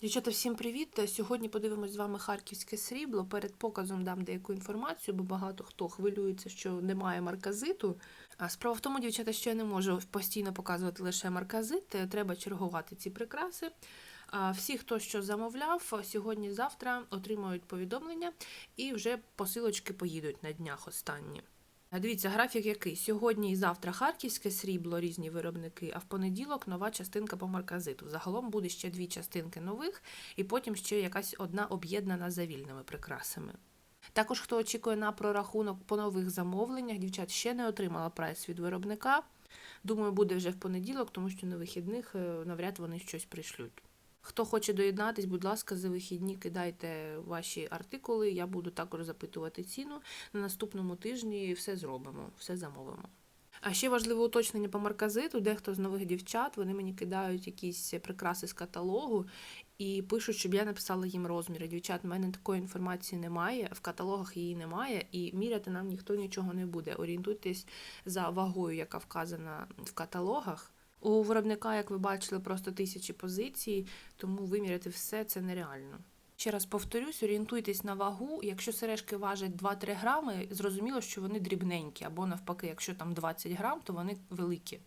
Дівчата, всім привіт! Сьогодні подивимось з вами харківське срібло. Перед показом дам деяку інформацію, бо багато хто хвилюється, що немає марказиту. А справа в тому, дівчата, що я не можу постійно показувати лише марказит, е, треба чергувати ці прикраси. А всі, хто що замовляв, сьогодні-завтра отримають повідомлення і вже посилочки поїдуть на днях останні. Дивіться, графік який. Сьогодні і завтра харківське срібло, різні виробники, а в понеділок нова частинка по марказиту. Загалом буде ще дві частинки нових, і потім ще якась одна об'єднана за вільними прикрасами. Також, хто очікує на прорахунок по нових замовленнях, дівчат ще не отримала прайс від виробника. Думаю, буде вже в понеділок, тому що на вихідних е, навряд вони щось пришлють. Хто хоче доєднатись, будь ласка, за вихідні кидайте ваші артикули. Я буду також запитувати ціну. На наступному тижні все зробимо, все замовимо. А ще важливе уточнення по марказиту. Дехто з нових дівчат вони мені кидають якісь прикраси з каталогу і пишуть, щоб я написала їм розміри. Дівчат, в мене такої інформації немає, в каталогах її немає, і міряти нам ніхто нічого не буде. Орієнтуйтесь за вагою, яка вказана в каталогах. У виробника, як ви бачили, просто тисячі позицій, тому виміряти все це нереально. Ще раз повторюсь, орієнтуйтесь на вагу. Якщо сережки важать 2-3 грами, зрозуміло, що вони дрібненькі, або навпаки, якщо там 20 грам, то вони великі.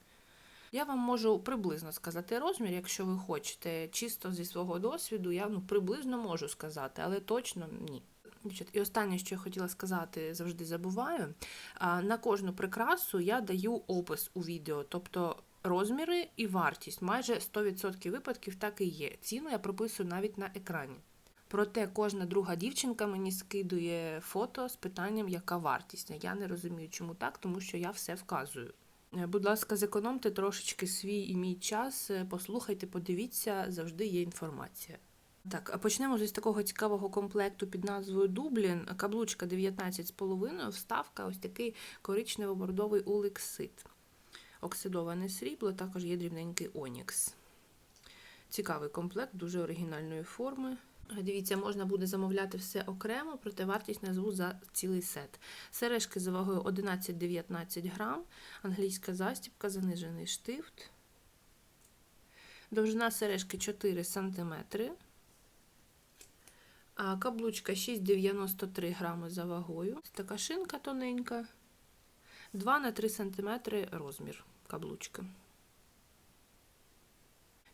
Я вам можу приблизно сказати розмір, якщо ви хочете. Чисто зі свого досвіду, я ну, приблизно можу сказати, але точно ні. І останнє, що я хотіла сказати, завжди забуваю. На кожну прикрасу я даю опис у відео, тобто розміри і вартість. Майже 100% випадків так і є. Ціну я прописую навіть на екрані. Проте кожна друга дівчинка мені скидує фото з питанням, яка вартість. Я не розумію, чому так, тому що я все вказую. Е, Будь ласка, зекономте трошечки свій і мій час, е, послухайте, подивіться, завжди є інформація. Так, почнемо з такого цікавого комплекту під назвою Дублін. Каблучка 19,5, вставка, ось такий коричнево-бордовий улексит. Оксидоване срібло, також є дрібненький онікс. Цікавий комплект, дуже оригінальної форми. Дивіться, можна буде замовляти все окремо, проте вартість назву за цілий сет. Сережки за вагою 11-19 грам, англійська застібка, занижений штифт. Довжина сережки 4 см. Каблучка 6,93 грами за вагою. Така шинка тоненька. 2 на 3 см розмір каблучки.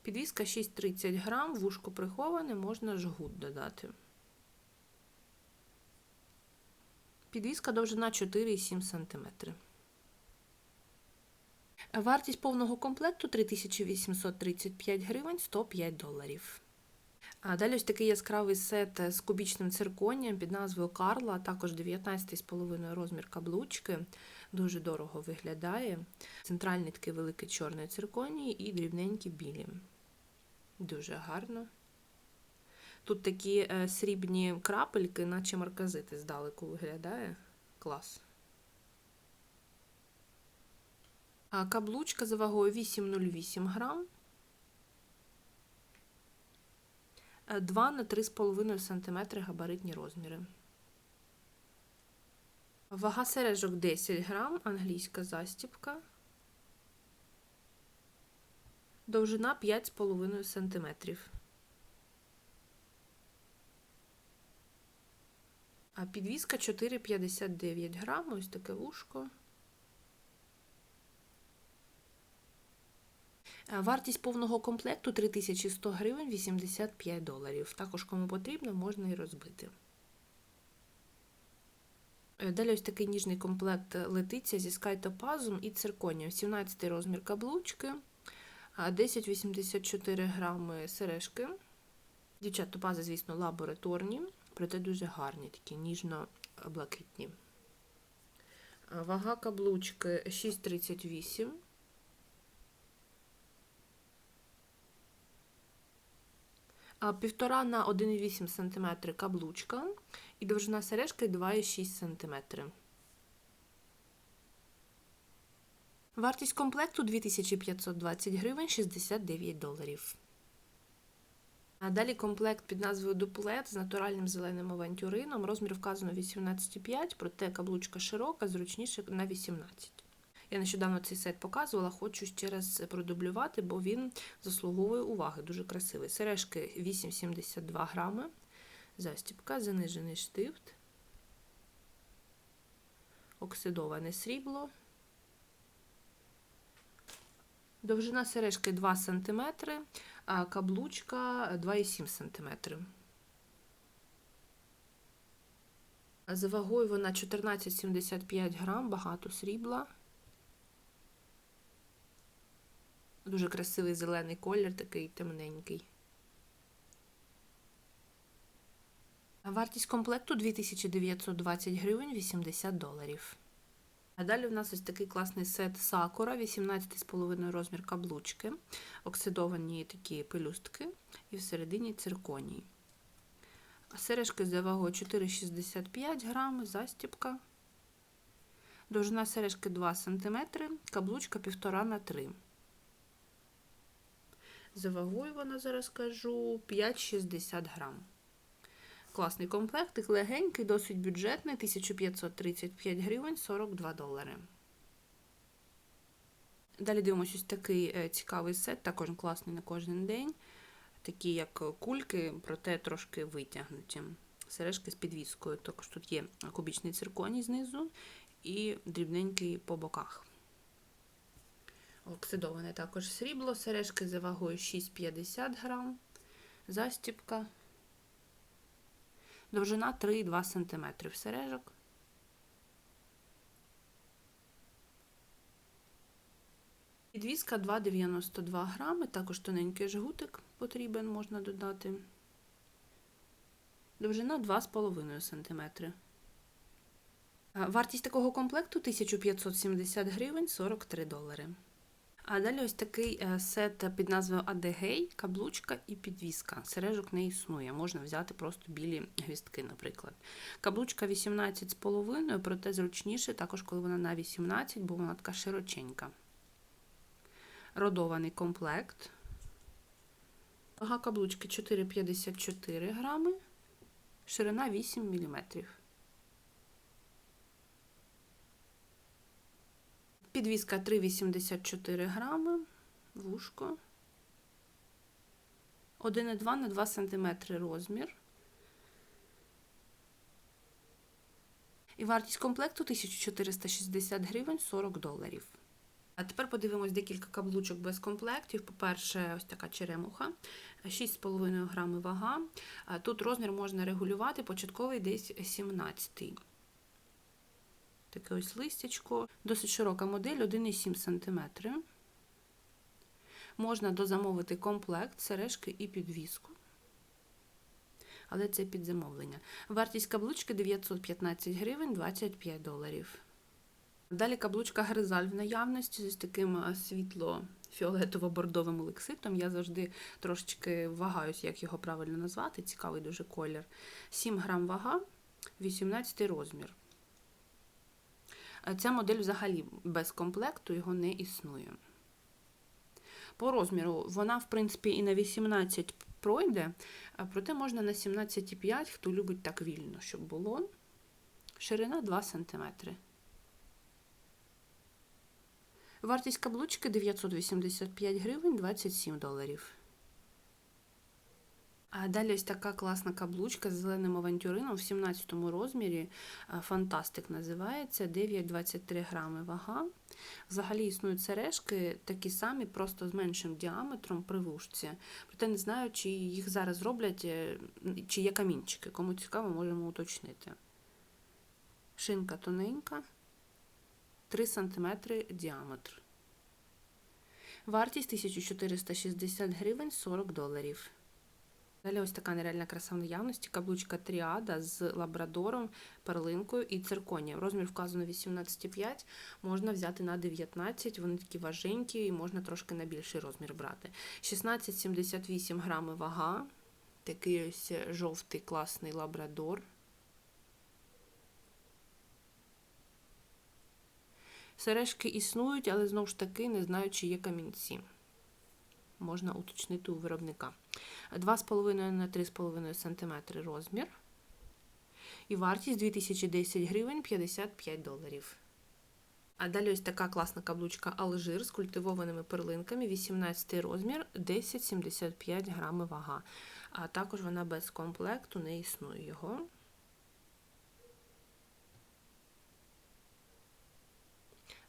Підвіска 6,30 грам, вушко приховане, можна жгут додати. Підвіска довжина 4,7 см. Вартість повного комплекту 3835 гривень 105 доларів. А далі ось такий яскравий сет з кубічним цирконієм під назвою Карла, а також 19,5 розмір каблучки. Дуже дорого виглядає. Центральний такий великий чорний цирконій і дрібненькі білі. Дуже гарно. Тут такі е, срібні крапельки, наче марказити здалеку виглядає. Клас. А каблучка за вагою 8,08 грам. 2 на 3,5 см габаритні розміри. Вага сережок 10 грам, англійська застібка. Довжина 5,5 см. А підвіска 4,59 грам, ось таке вушко. Вартість повного комплекту 3100 гривень 85 доларів. Також, кому потрібно, можна і розбити. Е, Далі ось такий ніжний комплект летиця зі скайтопазом і цирконієм. 17 розмір каблучки, 10,84 грами сережки. Дівчат, топази, звісно, лабораторні, проте дуже гарні, такі ніжно-блакитні. Вага каблучки 6,38. Півтора на 1,8 см каблучка і довжина сережки 2,6 см. Вартість комплекту 2520 гривень 69 доларів. А далі комплект під назвою дуплет з натуральним зеленим авантюрином. Розмір вказано 18,5, проте каблучка широка, зручніше на 18. Я нещодавно цей сет показувала, хочу ще раз продублювати, бо він заслуговує уваги. Дуже красивий. Сережки 8,72 грами, застібка, занижений штифт, оксидоване срібло. Довжина сережки 2 см, а каблучка 2,7 см. За вагою вона 14,75 грам, багато срібла. Дуже красивий зелений колір, такий темненький. Вартість комплекту 2920 гривень 80 доларів. А далі в нас ось такий класний сет Сакура, 18,5 розмір каблучки, оксидовані такі пелюстки і всередині цирконії. Сережки за вагою 4,65 грами, застіпка. Довжина сережки 2 см, каблучка 1,5 на 3 За вагою вона зараз кажу 5,60 грам. Класний комплектик, легенький, досить бюджетний, 1535 гривень 42 долари. Далі дивимося ось такий е, цікавий сет, також класний на кожен день. Такі, як кульки, проте трошки витягнуті. Сережки з підвіскою. Також тут є кубічний цирконій знизу і дрібненький по боках. Оксидоване також срібло, сережки за вагою 6,50 грам, застіпка. Довжина 3,2 см сережок. Підвіска 2,92 грами, також тоненький жгутик потрібен, можна додати. Довжина 2,5 см. Вартість такого комплекту 1570 гривень 43 долари. А далі ось такий е, сет під назвою Адегей, каблучка і підвіска. Сережок не існує, можна взяти просто білі гвістки, наприклад. Каблучка 18,5, проте зручніше, також коли вона на 18, бо вона така широченька. Родований комплект. Вага каблучки 4,54 грами, ширина 8 мм. Підвіска 3,84 грами, вушко. 1,2 на 2 см розмір. І вартість комплекту 1460 гривень 40 доларів. А тепер подивимось декілька каблучок без комплектів. По-перше, ось така черемуха, 6,5 грами вага. Тут розмір можна регулювати, початковий десь 17 Таке ось листячко. Досить широка модель, 1,7 см. Можна дозамовити комплект, сережки і підвіску. Але це під замовлення. Вартість каблучки 915 гривень 25 доларів. Далі каблучка гризаль в наявності з таким світло-фіолетово-бордовим лекситом. Я завжди трошечки вагаюся, як його правильно назвати. Цікавий дуже колір. 7 грам вага, 18 розмір. Ця модель взагалі без комплекту його не існує. По розміру, вона, в принципі, і на 18 пройде, проте можна на 17,5, хто любить так вільно, щоб було. Ширина 2 см. Вартість каблучки 985 гривень 27 доларів. А далі ось така класна каблучка з зеленим авантюрином в 17 розмірі. Фантастик називається 9,23 грами вага. Взагалі існують сережки такі самі, просто з меншим діаметром при вушці. Проте не знаю, чи їх зараз роблять, е, чи є камінчики. Кому цікаво, можемо уточнити. Шинка тоненька. 3 см діаметр. Вартість 1460 гривень 40 доларів. Далі ось така нереальна краса в наявності. Каблучка тріада з лабрадором, перлинкою і цирконієм. Розмір вказано 18,5, можна взяти на 19, вони такі важенькі і можна трошки на більший розмір брати. 16,78 грами вага. Такий ось жовтий класний лабрадор. Сережки існують, але знову ж таки не знаю, чи є камінці. Можна уточнити у виробника. 2,5 на 3,5 см розмір. І вартість 2010 гривень 55 доларів. А далі ось така класна каблучка Алжир з культивованими перлинками, 18 розмір, 10,75 грами вага. А також вона без комплекту, не існує його.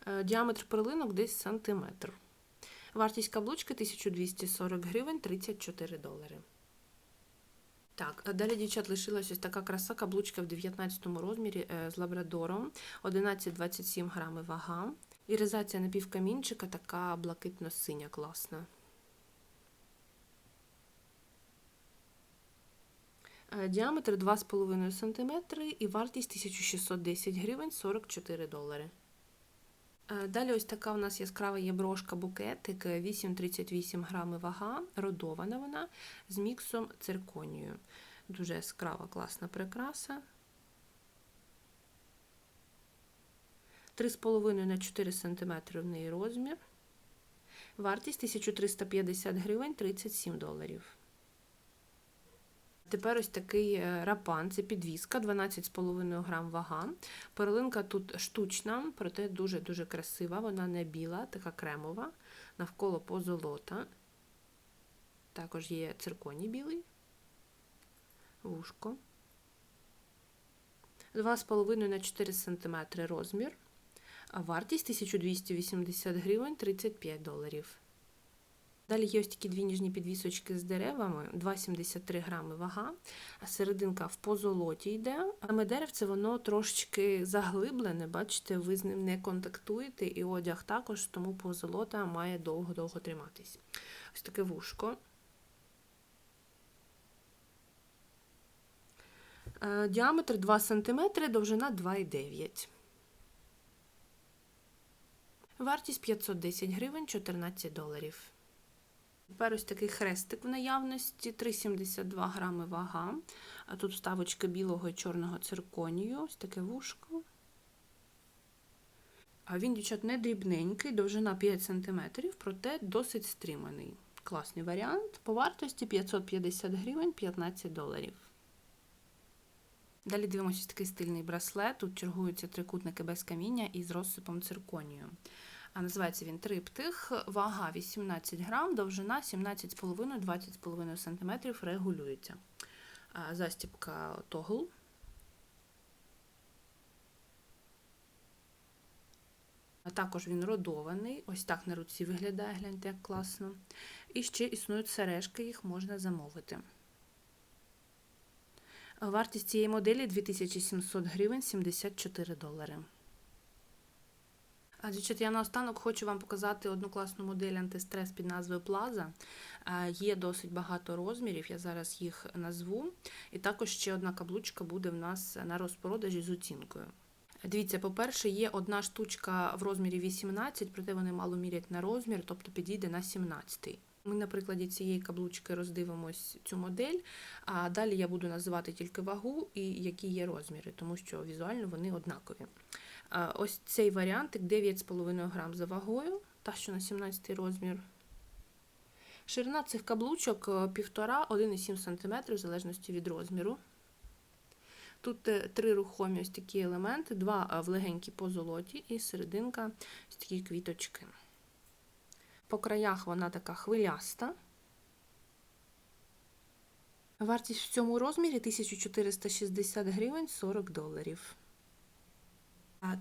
Е, Діаметр перлинок десь сантиметр. Вартість каблучки 1240 гривень 34 долари. Так, далі, дівчат, лишилась ось така краса каблучка в 19 розмірі е, з лабрадором, 11,27 грами вага. Іризація напівкамінчика така блакитно-синя класна. Е, Діаметр 2,5 см і вартість 1610 гривень 44 долари. Е, Далі ось така у нас яскрава є брошка букетик, 8,38 грами вага, родована вона з міксом цирконію. Дуже яскрава, класна прикраса. 3,5 на 4 см в неї розмір. Вартість 1350 гривень 37 доларів. Тепер ось такий е, рапан, це підвіска, 12,5 грам вага. Перлинка тут штучна, проте дуже-дуже красива. Вона не біла, така кремова, навколо позолота. Також є цирконій білий, вушко. 2,5 на 4 см розмір. А вартість 1280 гривень 35 доларів. Далі є ось такі дві ніжні підвісочки з деревами, 2,73 грами вага, а серединка в позолоті йде. Саме деревце воно трошечки заглиблене, бачите, ви з ним не контактуєте, і одяг також, тому позолота має довго-довго триматись. Ось таке вушко. Е, Діаметр 2 см, довжина 2,9 Вартість 510 гривень 14 доларів. Тепер ось такий хрестик в наявності, 3,72 грами вага. А тут вставочка білого і чорного цирконію, ось таке вушко. А він, дівчат, не дрібненький, довжина 5 см, проте досить стриманий. Класний варіант. По вартості 550 гривень 15 доларів. Далі дивимося такий стильний браслет. Тут чергуються трикутники без каміння із розсипом цирконію. А називається він триптих, вага 18 грам, довжина 17,5-20,5 см регулюється. Застібка тогл. А також він родований, ось так на руці виглядає, гляньте, як класно. І ще існують сережки, їх можна замовити. Вартість цієї моделі 2700 гривень 74 долари. А, я наостанок хочу вам показати одну класну модель антистрес під назвою Plaza. Є досить багато розмірів, я зараз їх назву. І також ще одна каблучка буде в нас на розпродажі з оцінкою. Дивіться, по-перше, є одна штучка в розмірі 18, проте вони мало мірять на розмір, тобто підійде на 17. Ми на прикладі цієї каблучки роздивимось цю модель, а далі я буду називати тільки вагу і які є розміри, тому що візуально вони однакові. Ось цей варіантик 9,5 грам за вагою, та що на 17 розмір. Ширина цих каблучок 1,5-1,7 см, в залежності від розміру. Тут е, три рухомі ось такі елементи, два е, в легенькі по золоті і серединка ось такі квіточки. По краях вона така хвиляста. Вартість в цьому розмірі 1460 гривень 40 доларів.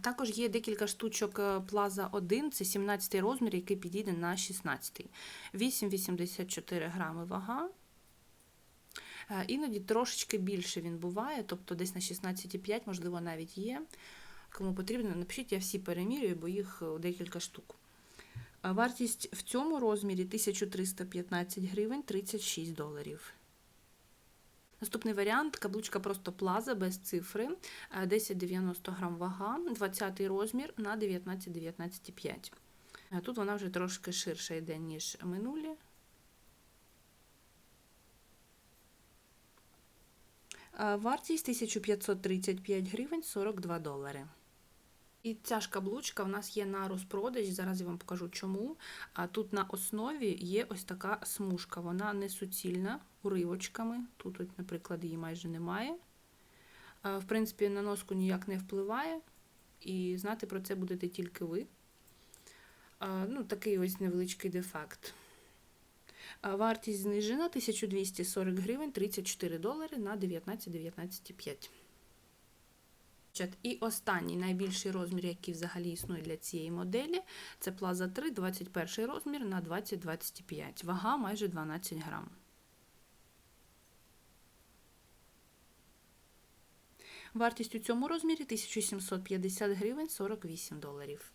Також є декілька штучок е, Plaza 1, це 17 розмір, який підійде на 16. 8,84 грами вага. Е, іноді трошечки більше він буває, тобто десь на 16,5, можливо, навіть є. Кому потрібно, напишіть, я всі перемірюю, бо їх е, декілька штук. Вартість в цьому розмірі 1315 гривень 36 доларів. Наступний варіант каблучка просто плаза без цифри, 10-90 грам вага, 20 розмір на 19-19,5. Тут вона вже трошки ширша йде, ніж минулі. Вартість 1535 гривень 42 долари. І ця ж каблучка в нас є на розпродажі, зараз я вам покажу чому. А тут на основі є ось така смужка, вона не суцільна, уривочками. Тут, наприклад, її майже немає. В принципі, на носку ніяк не впливає. І знати про це будете тільки ви. Ну, такий ось невеличкий дефект. Вартість знижена 1240 гривень 34 долари на 19,19,5. Чат. І останній найбільший розмір, який взагалі існує для цієї моделі, це Plaza 3, 21 розмір на 20-25. Вага майже 12 грам. Вартість у цьому розмірі 1750 гривень 48 доларів.